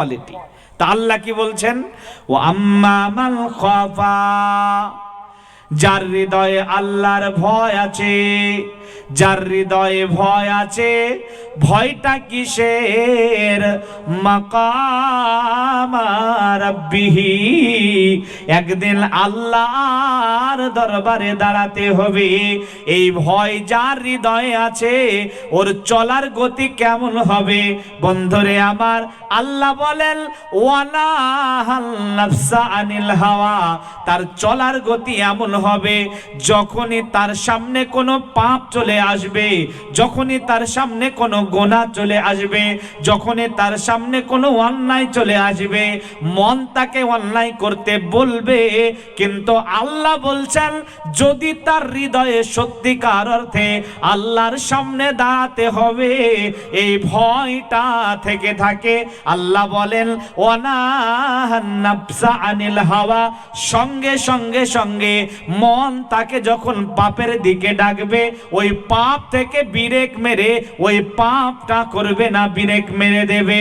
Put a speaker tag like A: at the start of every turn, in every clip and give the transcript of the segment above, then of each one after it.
A: Quality তা আল্লাহ কি বলছেন? ও আম্মা মাল খাফা যার হৃদয়ে আল্লাহর ভয় আছে যার হৃদয়ে ভয় আছে, ভয়টা কিসের? মাকাম রাব্বিহি, একদিন আল্লাহর দরবারে দাঁড়াতে হবে। এই ভয় যার হৃদয়ে আছে, ওর চলার গতি কেমন হবে? বন্ধুরে আমার, আল্লাহ বলেন, ওয়ালা নাফসা আনিল হাওয়া, তার চলার গতি এমন হবে, যখনই তার সামনে কোনো পাপ চলে আসবে, যখনই তার সামনে কোনো গোনা চলে আসবে, যখনই তার সামনে কোনো অন্যায় চলে আসবে, মন তাকে অন্যায় করতে বলবে। কিন্তু আল্লাহ বলছেন, যদি তার হৃদয়ে সত্যিকার অর্থে আল্লাহর সামনে দাঁড়াতে হবে, এই ভয়টা থেকে থাকে। আল্লাহ বলেন ওয়ানাহান্নাফসা আনিল হাওয়া। সঙ্গে সঙ্গে সঙ্গে মন তাকে যখন পাপের দিকে ডাকবে, ওই পাপ থেকে বিরেক মেরে, ওই পাপটা করবে না, বিরেক মেরে দেবে।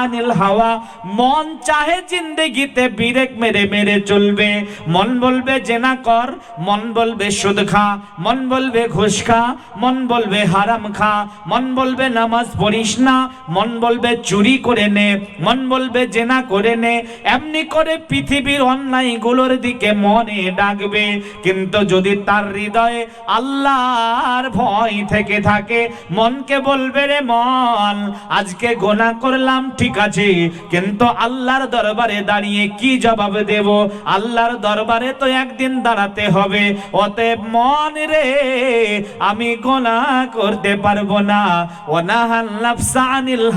A: আনিল হাওয়া, মন চাহে জিন্দেগিতে বিরেক মেরে মেরে চলবে। মন বলবে জেনা কর, মন বলবে সুদ খা, মন বলবে ঘুষ খা, মন বলবে হারাম খা, মন বলবে নামাজ পড়িস না, মন বলবে চুরি করে নে, মন বলবে জেনা করে নে। এমনি করে পৃথিবীর অন্যায়গুলোর দিকে মনে ডাকবে। কিন্তু যদি তার হৃদয়ে আল্লাহর ভয় থেকে থাকে। মনকে বলবে রে মন, আজকে গোনা করলাম, ঠিক আছে, কিন্তু আল্লাহর দরবারে দাঁড়িয়ে কি জবাব দেব? আল্লাহর দরবারে তো একদিন দাঁড়াতে হবে। অতএব মন রে, আমি গোনা করতে পারব না। ওনাহান নাফসা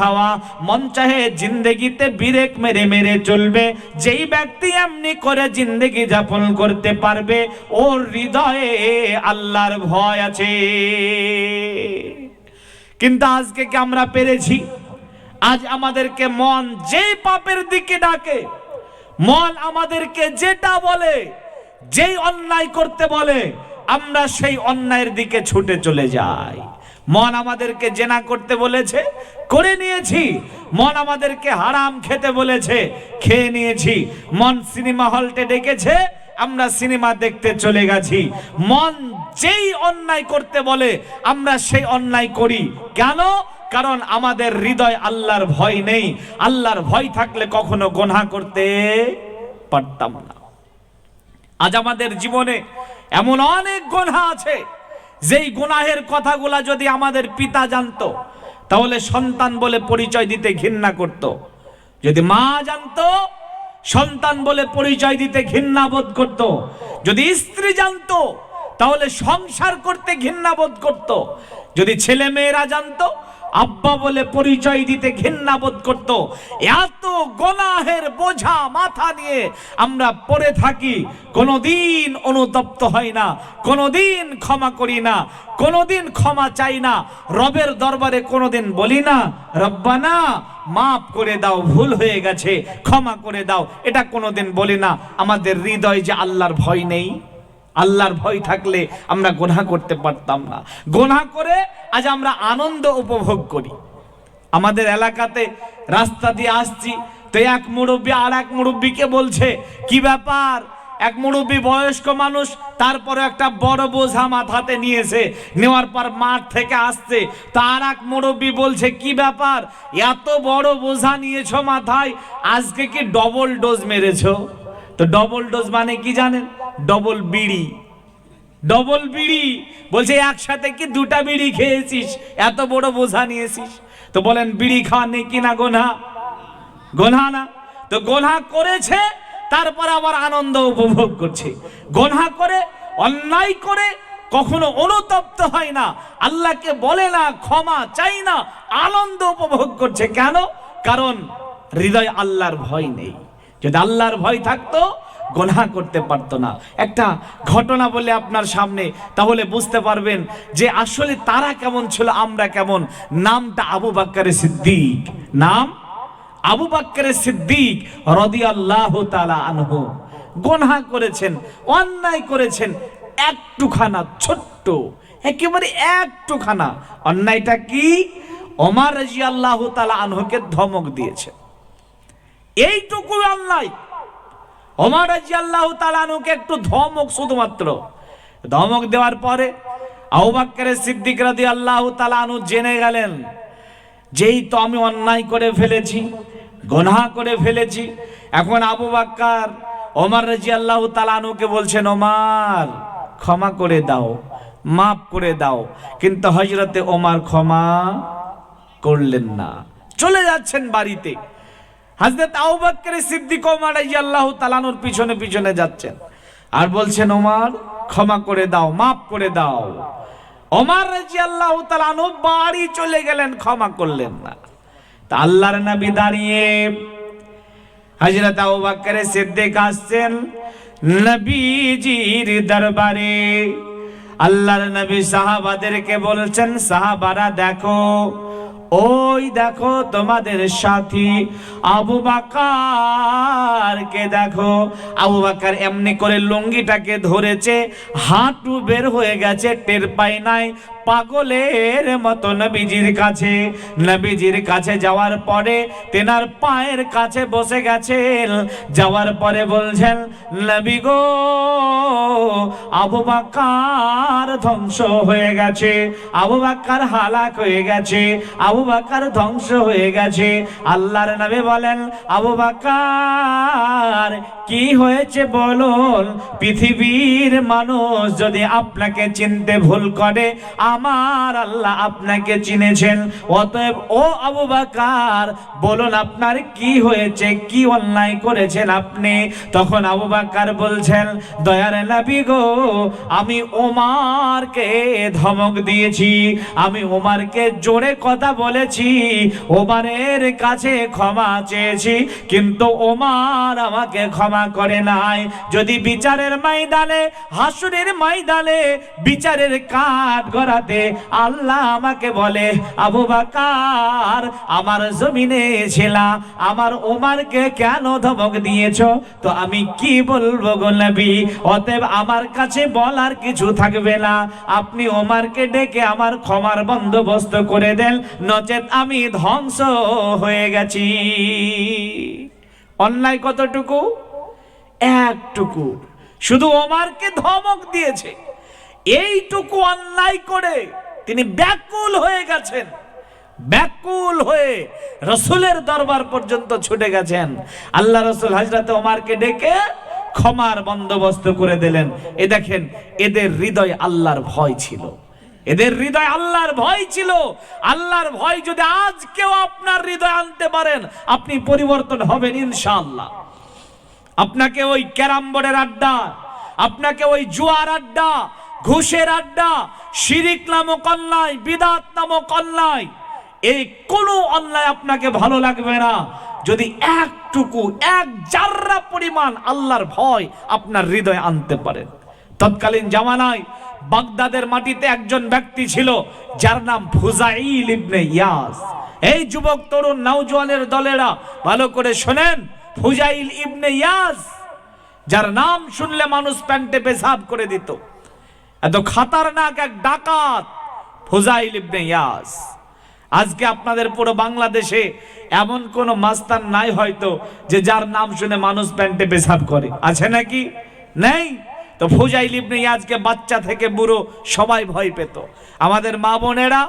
A: হাওয়া, মন চাহে জিন্দেগিতে বিরেক মেরে মেরে চলবে। যেই ব্যক্তি এমনি করে জিন্দেগি যাপন করতে পারবে, ওর হৃদয়ে আল্লাহর ভয় আছে। কিন্তু আজকে কি আমরা পেরেছি? আজ আমাদেরকে মন যে পাপের দিকে ডাকে, মন আমাদেরকে যেটা বলে, যেই অন্যায় করতে বলে, আমরা সেই অন্যায়ের দিকে ছুটে চলে যাই। মন আমাদেরকে জেনা করতে বলেছে, করে নিয়েছি। মন আমাদেরকে হারাম খেতে বলেছে, খেয়ে নিয়েছি। মন সিনেমা হলটে ডেকেছে আমরা সিনেমা দেখতে চলে গেছি। মন যেই অন্যায় করতে বলে, আমরা সেই অন্যায় করি। কেন? কারণ আমাদের হৃদয় আল্লাহর ভয় নেই। আল্লাহর ভয় থাকলে কখনো গোনা করতে পারতাম না। আজ আমাদের জীবনে এমন অনেক গোনা আছে। যেই গুনাহের কথাগুলা যদি আমাদের পিতা জানতো, তাহলে সন্তান বলে পরিচয় দিতে ঘৃণা করত। যদি মা জানতো সন্তান বলে পরিচয় দিতে ঘৃণা বোধ করত। যদি স্ত্রী জানত, তাহলে সংসার করতে ঘৃণা বোধ করত। যদি ছেলে মেয়েরা জানতো আব্বা বলে পরিচয় দিতে ঘৃণা বোধ করত। এত গোনাহের বোঝা মাথা নিয়ে আমরা পড়ে থাকি, কোনোদিন অনুতপ্ত হয় না, কোনোদিন ক্ষমা করি না, কোনোদিন ক্ষমা চাই না, রবের দরবারে কোনোদিন বলি না, রব্বানা, মাফ করে দাও, ভুল হয়ে গেছে, ক্ষমা করে দাও, এটা কোনোদিন বলি না, আমাদের হৃদয় যে আল্লাহর ভয় নেই। আল্লাহর ভয় থাকলে আমরা গোনা করতে পারতাম না। গোনা করে আজ আমরা আনন্দ উপভোগ করি। আমাদের এলাকাতে রাস্তা দিয়ে আসছি, তো এক মুরব্বী আর এক মুরব্বীকে বলছে, কি ব্যাপার? এক মুরব্বী বয়স্ক মানুষ, তারপরে একটা বড় বোঝা মাথাতে নিয়েছে, নেওয়ার পর মাঠ থেকে আসছে। তার এক মুরব্বী বলছে, কি ব্যাপার? এত বড় বোঝা নিয়েছো মাথায়, আজকে কি ডবল ডোজ মেরেছো? তো ডবল ডোজ মানে কি জানেন? ডবল বিড়ি। ডবল বিড়ি? বলছে, একসাথে কি দুটা বিড়ি খেয়েছিস? এত বড় বোঝা নিয়েছিস? তো বলেন, বিড়ি খাওয়া নেই কিনা গোনা? গোনা না। তো গোনা করেছে, তারপর আবার আনন্দ উপভোগ করছে। গোনা করে, অন্যায় করে, কখনো অনুতপ্ত হয় না। আল্লাহকে বলে না, ক্ষমা চাই না, আনন্দ উপভোগ করছে। কেন? কারণ হৃদয় আল্লাহর ভয় নেই। যদি আল্লাহর ভয় থাকতো গোনা করতে পারতো না। একটা ঘটনা বলে আপনার সামনে, তাহলে বুঝতে পারবেন যে আসলে তারা কেমন ছিল, আমরা কেমন। নামটা আবু বাক্কারে সিদ্দিক। নাম? আবু বাক্কারে সিদ্দিক রদিয়াল্লাহু তাআলা আনহ। গোনা করেছেন, অন্যায় করেছেন, একটুখানা, ছোট্ট, একেবারে একটুখানা। অন্যায়টা কি? ওমার রাজি আল্লাহ তালা আনহকে ধমক দিয়েছে। এইটুকু আল্লাহ ওমার রাজি আল্লাহ তালা একটু ধমক শুধুমাত্র। ধমক দেওয়ার পরে আবু সিদ্দিক রাদি আল্লাহ তালা আনু জেনে গেলেন যেই তো আমি অন্যায় করে ফেলেছি গোনা করে ফেলেছি। এখন আবু বাক্কার ওমার রাজি আল্লাহ তালানুকে বলছেন, ওমার, ক্ষমা করে দাও, মাফ করে দাও। কিন্তু হজরতে ওমার ক্ষমা করলেন না। চলে যাচ্ছেন বাড়িতে। হাজরত আবু সিদ্দিক ওমার আল্লাহ তালানুর পিছনে পিছনে যাচ্ছেন। আর বলছেন, ওমার, ক্ষমা করে দাও, মাফ করে দাও। ওমার রাজি আল্লাহ তালানু বাড়ি চলে গেলেন, ক্ষমা করলেন না। তা আল্লাহর নবী দাঁড়িয়ে হযরত আবু সিদ্দিক আসছেন, নবীজির দরবারে। আল্লাহর নবী সাহাবাদেরকে বলছেন, সাহাবারা দেখো ওই দেখো তোমাদের সাথী আবু বাকার কে দেখো। আবু বাকার এমনি করে লুঙ্গিটাকে ধরেছে, হাঁটু বের হয়ে গেছে, টের পাই নাই। পাগলের মতো নবীজির কাছে। নবীজির কাছে যাওয়ার পরে তেনার পায়ের কাছে বসে গেছেন। যাওয়ার পরে বলছেন, নবী গো, আবু বাকার ধ্বংস হয়ে গেছে। আবু বাকার হালাক হয়ে গেছে। আবু বাকার ধ্বংস হয়ে গেছে। আল্লাহর নবী বলেন, আবু বাকার কি হয়েছে বলুন? পৃথিবীর মানুষ যদি আপনাকে চিনতে ভুল করে আমার আল্লাহ আপনাকে চিনেছেন। অতএব ও আবু বাকার, বলুন আপনার কি হয়েছে, কি অন্যায় করেছেন আপনি? তখন আবু বাকার বলছেন, দয়ার নবী গো, আমি ওমারকে ধমক দিয়েছি, আমি ওমারকে জোরে কথা বলেছি, ওমারের কাছে ক্ষমা চেয়েছি, কিন্তু ওমার আমাকে ক্ষমা করে নাই। যদি বিচারের ময়দানে, হাসুরের ময়দানে বিচারের কাঠ গড়াতে আল্লাহ আমাকে বলে, আবু বাকার, আমার জমিনে ছিলা, আমার ওমারকে কেন ধমক দিয়েছ? তো আমি কি বলব গো নবী? অতএব আমার কাছে বলার কিছু থাকবে না। আপনি ওমারকে ডেকে আমার ক্ষমার বন্দোবস্ত করে দেন, নচেত আমি ধ্বংস হয়ে গেছি। অন্যায় কতটুকু? একটুকু। শুধু ওমারকে ধমক দিয়েছে। এইটুকু অন্যায় করে তিনি ব্যাকুল হয়ে গেছেন। ব্যাকুল হয়ে রসুলের দরবার পর্যন্ত ছুটে গেছেন। আল্লাহ রসুল হাজরাতে ওমারকে ডেকে ক্ষমার বন্দোবস্ত করে দিলেন। এ দেখেন, এদের হৃদয় আল্লাহর ভয় ছিল। এদের হৃদয় আল্লাহর ভয় ছিল। আল্লাহর ভয় যদি আজকেও আপনার হৃদয় আনতে পারেন, আপনি পরিবর্তন হবেন ইনশাআল্লাহ। আপনাকে ওই ক্যারাম বোর্ডের আড্ডা, আপনাকে ওই জুয়ার আড্ডা ঘুষের আড্ডা, শিরিক নামক অন্যায়, বিদাত নামক অন্যায়, এই কোনো অন্যায় আপনাকে ভালো লাগবে না। যদি একটুকু, এক জাররা পরিমাণ আল্লাহর ভয় আপনার হৃদয়ে আনতে পারেন। তৎকালীন জামানায় বাগদাদের মাটিতে একজন ব্যক্তি ছিল, যার নাম ফুজাইল ইবনে ইয়াস। এই যুবক তরুণ নওজোয়ানের দলেরা, ভালো করে শোনেন, ফুজাইল ইবনে ইয়াস, যার নাম শুনলে মানুষ প্যান্টে পেশাব করে দিত। এত খাতারনাক এক ডাকাত, ফুজাইল ইবনে ইয়াস। আজকে আপনাদের পুরো বাংলাদেশে এমন কোন মাস্তান নাই হয়তো যে যার নাম শুনে মানুষ প্যান্টে পেশাব করে। আছে নাকি? নেই? তো ফুজাইল ইবনে ইয়াজকে বাচ্চা থেকে বুড়ো সবাই ভয় পেত। আমাদের মা বোনেরা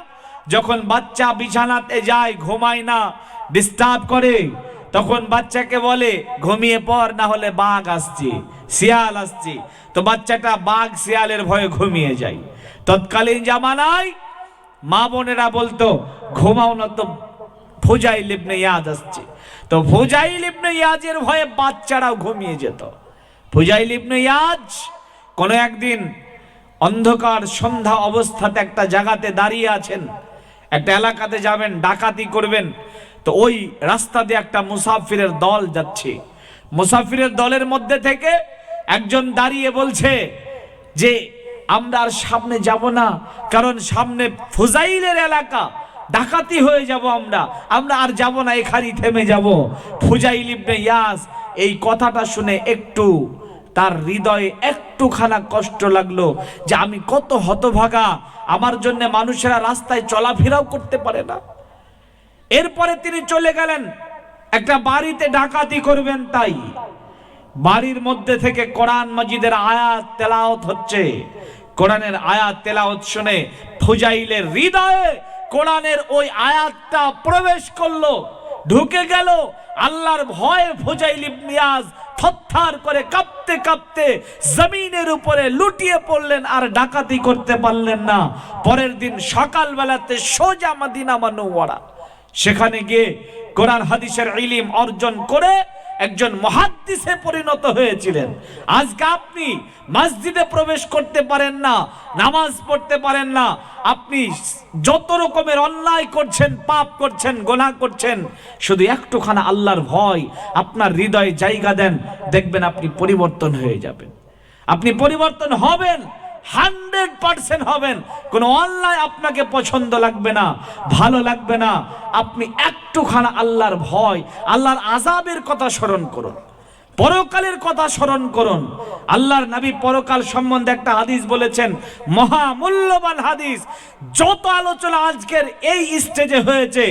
A: যখন বাচ্চা বিছানাতে যায়, ঘুমায় না, ডিস্টার্ব করে তখন বাচ্চাকে বলে, ঘুমিয়ে পর না হলে বাঘ আসছে, শিয়াল আসছে। তো বাচ্চাটা বাঘ শিয়ালের ভয়ে ঘুমিয়ে যায়। তৎকালীন জামানায় মা বোনেরা বলতো, ঘুমাও না তো, ফুজাইল ইবনে ইয়াদ আসছে। তো ফুজাইল ইবনে ইয়াজের ভয়ে বাচ্চারাও ঘুমিয়ে যেত। ফুজাইল ইবনে ইয়াজ কোনো একদিন অন্ধকার সন্ধ্যা অবস্থাতে একটা জায়গাতে দাঁড়িয়ে আছেন। একটা এলাকাতে যাবেন, ডাকাতি করবেন, তো ওই রাস্তা দিয়ে একটা মুসাফিরের দল যাচ্ছে। মুসাফিরের দলের মধ্যে থেকে একজন দাঁড়িয়ে বলছে যে, আমরা আর সামনে যাব না, কারণ সামনে ফুজাইলের এলাকা। ডাকাতি হয়ে যাব আমরা আমরা আর যাব না, এখানেই থেমে যাব। ফুজাইল ইবনে ইয়াস এই কথাটা শুনে একটু তার হৃদয়ে একটুখানা কষ্ট লাগল যে আমি কত হতভাগা। আমার জন্য মানুষেরা রাস্তায় চলাফেরাও করতে পারে না। এরপরে তিনি চলে গেলেন। একটা বাড়িতে ডাকাতি করবেন তাই। বাড়ির মধ্যে থেকে কোরআন মজিদের আয়াত তেলাওত হচ্ছে। কোরআনের আয়াত তেলাওত শুনে ফুজাইলের হৃদয়ে কোরআনের ওই আয়াতটা প্রবেশ করল। ঢুকে গেল। আল্লাহর ভয়ে ফুজাইল ইবনিয়াজ থরথর করে কাঁপতে কাঁপতে জমিনের উপরে লুটিয়ে পড়লেন আর ডাকাতি করতে পারলেন না। পরের দিন সকালবেলাতে সোজা মাদিনা মানুয়ারা সেখানে গিয়ে কোরআন হাদিসের ইলিম অর্জন করে একজন মহাদ্দিসে পরিণত হয়েছিলেন। আজকে আপনি মসজিদে প্রবেশ করতে পারেন না, নামাজ পড়তে পারেন না। আপনি যত রকমের অন্যায় করছেন, পাপ করছেন, গোনা করছেন, শুধু একটুখানা আল্লাহর ভয়, আপনার হৃদয়ে জায়গা দেন, দেখবেন আপনি পরিবর্তন হয়ে যাবেন। আপনি পরিবর্তন হবেন হান্ড্রেড পার্সেন্ট হবেন। কোনো অন্যায় আপনাকে পছন্দ লাগবে না, ভালো লাগবে না। আপনি আল্লাহর ভয়, আল্লাহর আজাবের কথা স্মরণ করুন। পরকালের কথা স্মরণ করুন। আল্লাহর নবী পরকাল সম্বন্ধে একটা হাদিস বলেছেন, মহামূল্যবান হাদিস। যত আলোচনা আজকের এই স্টেজে হয়েছে